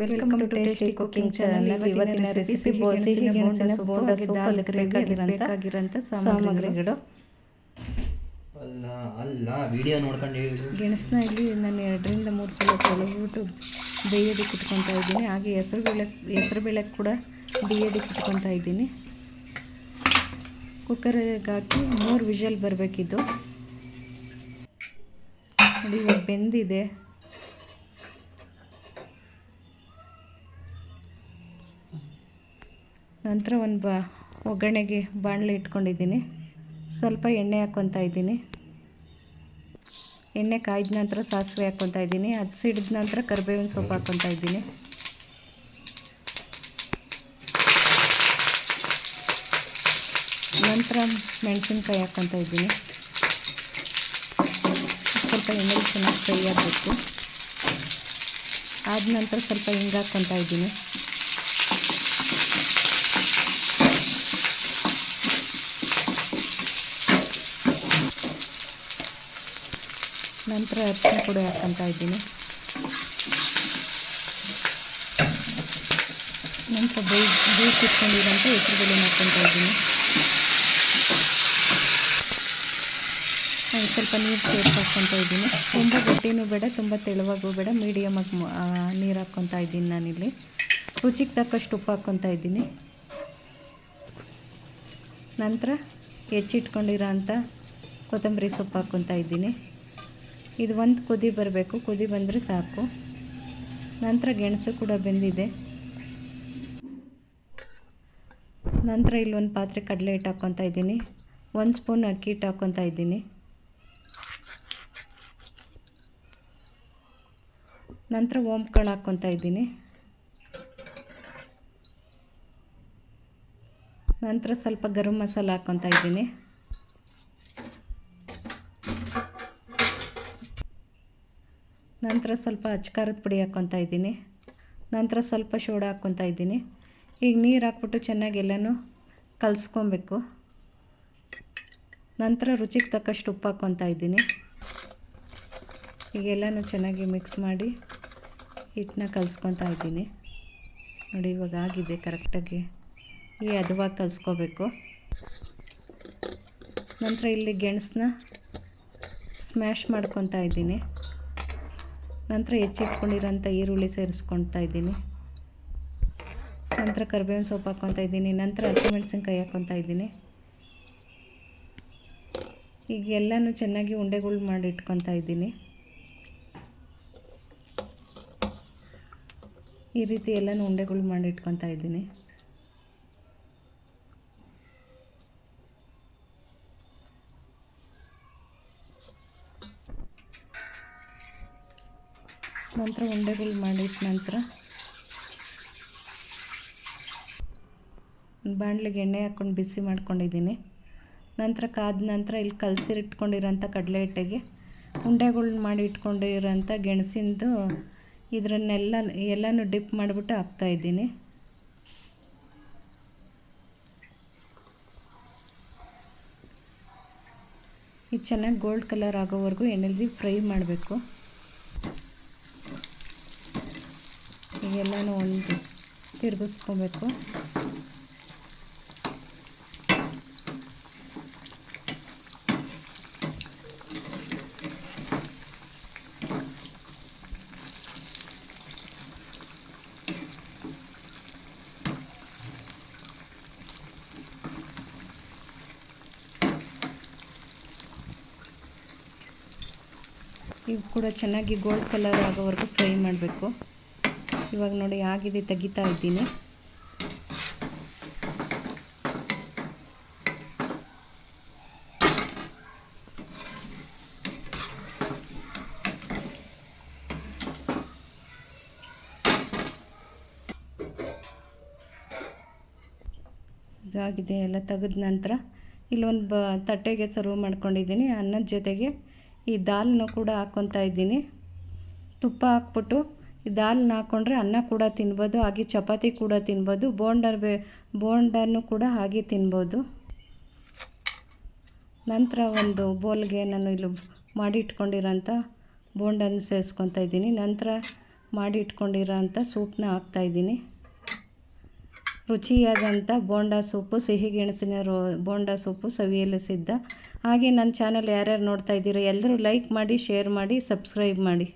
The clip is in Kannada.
Welcome to tasty cooking channel ಇವತ್ತಿನ ರೆಸಿಪಿ ಸಿಹಿ ಗೆಣಸಿನ ಬೋಂಡ ಸೂಪಲ್ಲಿ ಬೇಕಾಗಿರೋಂಥ ಸಾಮಗ್ರಿಗಳು. ಅಲ್ಲ ಅಲ್ಲ ವಿಡಿಯೋ ನೋಡ್ಕೊಂಡು. ಗೆಣಸನ್ನ ಇಲ್ಲಿ ನಾನು ಎರಡರಿಂದ ಮೂರು ಸಲ ತೊಳೆದ್ಬಿಟ್ಟು ಬೇಯೋದಕ್ಕೆ ಇಟ್ಕೊತಾ ಇದ್ದೀನಿ. ಹಾಗೆ ಹೆಸರು ಬೇಳೆ ಹೆಸರು ಬೇಳೆ ಕೂಡ ಬೇಯೋದಕ್ಕೆ ಇಟ್ಕೊತಾ ಇದ್ದೀನಿ. ಕುಕ್ಕರ್ಗೆ ಹಾಕಿ ಮೂರು ವಿಷಲ್ ಬರಬೇಕಿದ್ದು ನೋಡಿ ಇವಾಗ ಬೆಂದಿದೆ. ನಂತರ ಒಂದು ಬಾ ಒಗ್ಗರಣೆಗೆ ಬಾಣಲೆ ಇಟ್ಕೊಂಡಿದ್ದೀನಿ. ಸ್ವಲ್ಪ ಎಣ್ಣೆ ಹಾಕ್ಕೊತಾ ಇದ್ದೀನಿ. ಎಣ್ಣೆ ಕಾಯ್ದ ನಂತರ ಸಾಸಿವೆ ಹಾಕ್ಕೊತಾ ಇದ್ದೀನಿ. ಅದು ಸಿಡಿದ ನಂತರ ಕರಿಬೇವಿನ ಸೊಪ್ಪು ಹಾಕ್ಕೊತಾ ಇದ್ದೀನಿ. ನಂತರ ಮೆಣಸಿನ್ಕಾಯಿ ಹಾಕ್ಕೊತಾ ಇದ್ದೀನಿ. ಸ್ವಲ್ಪ ಎಣ್ಣೆ ಚೆನ್ನಾಗಿ ಫ್ರೈ ಆಗಬೇಕು. ಆದ ನಂತರ ಸ್ವಲ್ಪ ಹಿಂಗೆ ಹಾಕ್ಕೊತಾ ಇದ್ದೀನಿ. ನಂತರ ಅರಿಶಿನ ಪುಡಿ ಹಾಕ್ಕೊತಾ ಇದ್ದೀನಿ. ನಂತರ ಬೈ ಬೇಯಿಸಿಟ್ಕೊಂಡಿರೋಂಥ ಬೆಲೆ ಹಾಕ್ಕೊತಾ ಇದ್ದೀನಿ. ಸ್ವಲ್ಪ ನೀರು ಸೇರ್ಸಿ ಹಾಕ್ಕೊತ ಇದ್ದೀನಿ. ತುಂಬ ಗಟ್ಟಿನೂ ಬೇಡ, ತುಂಬ ತೆಳುವಾಗೂ ಬೇಡ ಮೀಡಿಯಮಾಗಿ ನೀರು ಹಾಕ್ಕೊತಾ ಇದ್ದೀನಿ ನಾನಿಲ್ಲಿ. ರುಚಿಗೆ ತಕ್ಕಷ್ಟು ಉಪ್ಪು ಹಾಕ್ಕೊತಾ ಇದ್ದೀನಿ. ನಂತರ ಹೆಚ್ಚಿಟ್ಕೊಂಡಿರೋ ಅಂಥ ಕೊತ್ತಂಬರಿ ಸೊಪ್ಪು ಹಾಕ್ಕೊತಾ ಇದ್ದೀನಿ. ಇದು ಒಂದು ಕುದಿ ಬರಬೇಕು. ಕುದಿ ಬಂದರೆ ಸಾಕು. ನಂತರ ಗೆಣಸು ಕೂಡ ಬೆಂದಿದೆ. ನಂತರ ಇಲ್ಲಿ ಒಂದು ಪಾತ್ರೆ ಕಡಲೆ ಹಿಟ್ಟು ಹಾಕ್ಕೊತಾ ಇದ್ದೀನಿ. ಒಂದು ಸ್ಪೂನ್ ಅಕ್ಕಿ ಹಿಟ್ಟು ಹಾಕ್ಕೊತಾ ಇದ್ದೀನಿ. ನಂತರ ಓಂಕಾಳು ಹಾಕ್ಕೊತಾ ಇದ್ದೀನಿ. ನಂತರ ಸ್ವಲ್ಪ ಗರಂ ಮಸಾಲ ಹಾಕ್ಕೊತಾ ಇದ್ದೀನಿ. ನಂತರ ಸ್ವಲ್ಪ ಅಚ್ಕಾರದ ಪುಡಿ ಹಾಕ್ಕೊತಾ ಇದ್ದೀನಿ. ನಂತರ ಸ್ವಲ್ಪ ಶೋಡ ಹಾಕ್ಕೊತಾ ಇದ್ದೀನಿ. ಈಗ ನೀರು ಹಾಕ್ಬಿಟ್ಟು ಚೆನ್ನಾಗಿ ಎಲ್ಲನೂ ಕಲಿಸ್ಕೊಬೇಕು. ನಂತರ ರುಚಿಗೆ ತಕ್ಕಷ್ಟು ಉಪ್ಪು ಹಾಕ್ಕೊತಾ ಇದ್ದೀನಿ. ಈಗ ಎಲ್ಲನೂ ಚೆನ್ನಾಗಿ ಮಿಕ್ಸ್ ಮಾಡಿ ಹಿಟ್ಟನ್ನ ಕಲಿಸ್ಕೊತಾ ಇದ್ದೀನಿ. ನೋಡಿ, ಇವಾಗ ಆಗಿದೆ ಕರೆಕ್ಟಾಗಿ. ಈ ಹದವಾಗಿ ಕಲಿಸ್ಕೋಬೇಕು. ನಂತರ ಇಲ್ಲಿ ಗೆಣಸನ್ನ ಸ್ಮ್ಯಾಶ್ ಮಾಡ್ಕೊತಾ ಇದ್ದೀನಿ. ನಂತರ ಹೆಚ್ಚಿಟ್ಕೊಂಡಿರೋಂಥ ಈರುಳ್ಳಿ ಸೇರಿಸ್ಕೊಳ್ತಾ ಇದ್ದೀನಿ. ನಂತರ ಕರಿಬೇವಿನ ಸೊಪ್ಪು ಹಾಕ್ಕೊತಾ ಇದ್ದೀನಿ. ನಂತರ ಹಸಿಮೆಣಸಿನ್ಕಾಯಿ ಹಾಕ್ಕೊತಾ ಇದ್ದೀನಿ. ಈಗ ಎಲ್ಲನೂ ಚೆನ್ನಾಗಿ ಉಂಡೆಗಳು ಮಾಡಿ ಇಟ್ಕೊತಾ ಇದ್ದೀನಿ. ಈ ರೀತಿ ಎಲ್ಲನೂ ಉಂಡೆಗಳು ಮಾಡಿ ಇಟ್ಕೊತಾ ಇದ್ದೀನಿ. ನಂತರ ಉಂಡೆಗಳು ಮಾಡಿದ ನಂತರ ಬಾಣಲಿಗೆ ಎಣ್ಣೆ ಹಾಕ್ಕೊಂಡು ಬಿಸಿ ಮಾಡ್ಕೊಂಡಿದ್ದೀನಿ. ನಂತರ ಕಾದ ನಂತರ ಇಲ್ಲಿ ಕಲಸಿರಿಟ್ಕೊಂಡಿರೋಂಥ ಕಡಲೆ ಹಿಟ್ಟಿಗೆ ಉಂಡೆಗಳನ್ನ ಮಾಡಿ ಇಟ್ಕೊಂಡಿರೋಂಥ ಗೆಣಸಿಂದು ಇದರನ್ನೆಲ್ಲ ಎಲ್ಲನೂ ಡಿಪ್ ಮಾಡಿಬಿಟ್ಟು ಹಾಕ್ತಾಯಿದ್ದೀನಿ ಇದು ಚೆನ್ನಾಗಿ ಗೋಲ್ಡ್ ಕಲರ್ ಆಗೋವರೆಗೂ ಎಣ್ಣೆಲಿ ಫ್ರೈ ಮಾಡಬೇಕು. ಈಗೆಲ್ಲನೂ ಒಂದು ತಿರುಗಿಸ್ಕೊಬೇಕು. ಇವು ಕೂಡ ಚೆನ್ನಾಗಿ ಗೋಲ್ಡ್ ಕಲರ್ ಆಗೋವರೆಗೂ ಫ್ರೈ ಮಾಡಬೇಕು. ಇವಾಗ ನೋಡಿ ಆಗಿದೆ ತೆಗಿತಾ ಇದ್ದೀನಿ. ಇದಾಗಿದೆ, ಎಲ್ಲ ತೆಗೆದ ನಂತರ ಇಲ್ಲೊಂದು ಬ ತಟ್ಟೆಗೆ ಸರ್ವ್ ಮಾಡ್ಕೊಂಡಿದ್ದೀನಿ. ಅನ್ನದ ಜೊತೆಗೆ ಈ ದಾಲ್ನೂ ಕೂಡ ಹಾಕ್ಕೊತಾ ಇದ್ದೀನಿ. ತುಪ್ಪ ಹಾಕ್ಬಿಟ್ಟು ದಾಲ್ನ ಹಾಕ್ಕೊಂಡ್ರೆ ಅನ್ನ ಕೂಡ ತಿನ್ಬೋದು, ಹಾಗೆ ಚಪಾತಿ ಕೂಡ ತಿನ್ಬೋದು, ಬೋಂಡರ್ ಬೇ, ಬೋಂಡನ್ನು ಕೂಡ ಹಾಗೆ ತಿನ್ಬೋದು. ನಂತರ ಒಂದು ಬೋಲ್ಗೆ ನಾನು ಇಲ್ಲಿ ಮಾಡಿ ಇಟ್ಕೊಂಡಿರೋಂಥ ಬೋಂಡನ್ನು ಸೇರಿಸ್ಕೊತಾ ಇದ್ದೀನಿ. ನಂತರ ಮಾಡಿ ಇಟ್ಕೊಂಡಿರೋ ಅಂಥ ಸೂಪನ್ನ ಹಾಕ್ತಾಯಿದ್ದೀನಿ ರುಚಿಯಾದಂಥ ಬೋಂಡ ಸೂಪು, ಸಿಹಿ ಗೆಣಸಿನ ರೋ, ಬೋಂಡ ಸೂಪು ಸವಿಯಲು ಸಿದ್ಧ. ಹಾಗೆ ನನ್ನ ಚಾನಲ್ ಯಾರ್ಯಾರು ನೋಡ್ತಾ ಇದ್ದೀರೋ ಎಲ್ಲರೂ ಲೈಕ್ ಮಾಡಿ, ಶೇರ್ ಮಾಡಿ, ಸಬ್ಸ್ಕ್ರೈಬ್ ಮಾಡಿ.